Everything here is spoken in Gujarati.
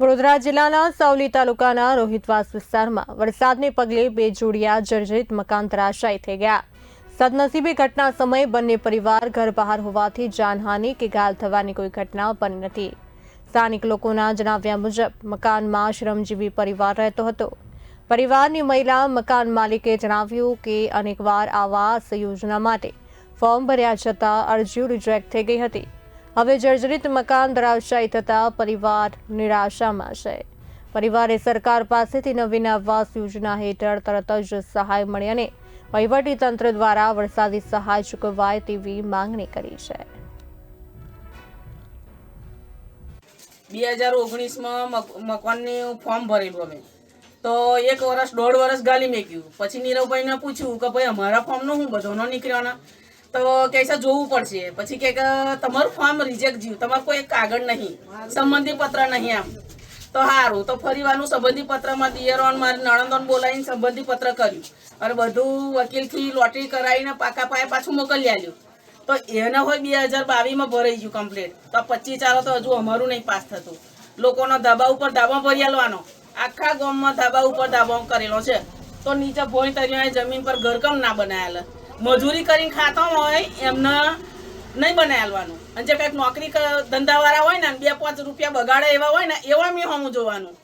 વડોદરા જિલ્લાના સાવલી તાલુકાના રોહિતવાસ વિસ્તારમાં વરસાદને પગલે બે જોડિયા જર્જરિત મકાન ધરાશાયી થઈ ગયા. સદનસીબે ઘટના સમયે બંને પરિવાર ઘર બહાર હોવાથી જાનહાનિ કે ઘાયલ થવાની કોઈ ઘટના બની નથી. સ્થાનિક લોકોના જણાવ્યા મુજબ, મકાનમાં શ્રમજીવી પરિવાર રહેતો હતો. પરિવારની મહિલા મકાન માલિકે જણાવ્યું કે અનેકવાર આવાસ યોજના માટે ફોર્મ ભર્યા છતાં અરજીઓ રિજેક્ટ થઈ ગઈ હતી. હવે જર્જરિત મકાન ધરાશાયી થતાં પરિવાર નિરાશામાં છે. પરિવારે સરકાર પાસેથી નવીન આવાસ યોજના હેઠળ તરત જ સહાય મળી અને વહીવટીતંત્ર દ્વારા વરસાદી સહાય ચૂકવાય તેવી માંગણી કરી છે. બે હજાર ઓગણીસમાં મકાનની ફોર્મ ભરેલું અમે. તો એક વર્ષ દોઢ વર્ષ ગાલી મેક્યું. પછી નીરવભાઈને પૂછ્યું કે ભાઈ, અમારા ફોર્મનો હું બધોનો નીકળ્યોના તો કહે છે જોવું પડશે. પછી કે તમારું ફોર્મ રિજેક્ટ જ્યું તમારું કોઈ કાગળ નહીં. સંબંધી પત્ર નહીં આમ તો સારું તો ફરી વારનું સંબંધી પત્રમાં દિયરોન મારી નણંદોન બોલાવીને સંબંધી પત્ર કર્યું. અને બધું વકીલથી લોટરી કરાવીને પાકા પાયે પાછું મોકલી આવ્યું તો એને હોય બે હજાર બાવીસમાં ભરાઈ ગયું કમ્પ્લીટ તો પચીસ ચાલો તો હજુ અમારું નહીં પાસ થતું. લોકોનો ધાબા ઉપર ધાબા ભરી આલવાનો. આખા ગામમાં ધાબા ઉપર ધાબા કરેલો છે. તો નીચે ભોય તરીને જમીન પર ઘરકામ ના બનાવેલા. મજૂરી કરીને ખાતા હોય, એમને નહીં બનાવેલવાનું અને જે કંઈક નોકરી ધંધાવાળા હોય ને બે પાંચ રૂપિયા બગાડે એવા હોય ને, એવા મેં હોમું જોવાનું.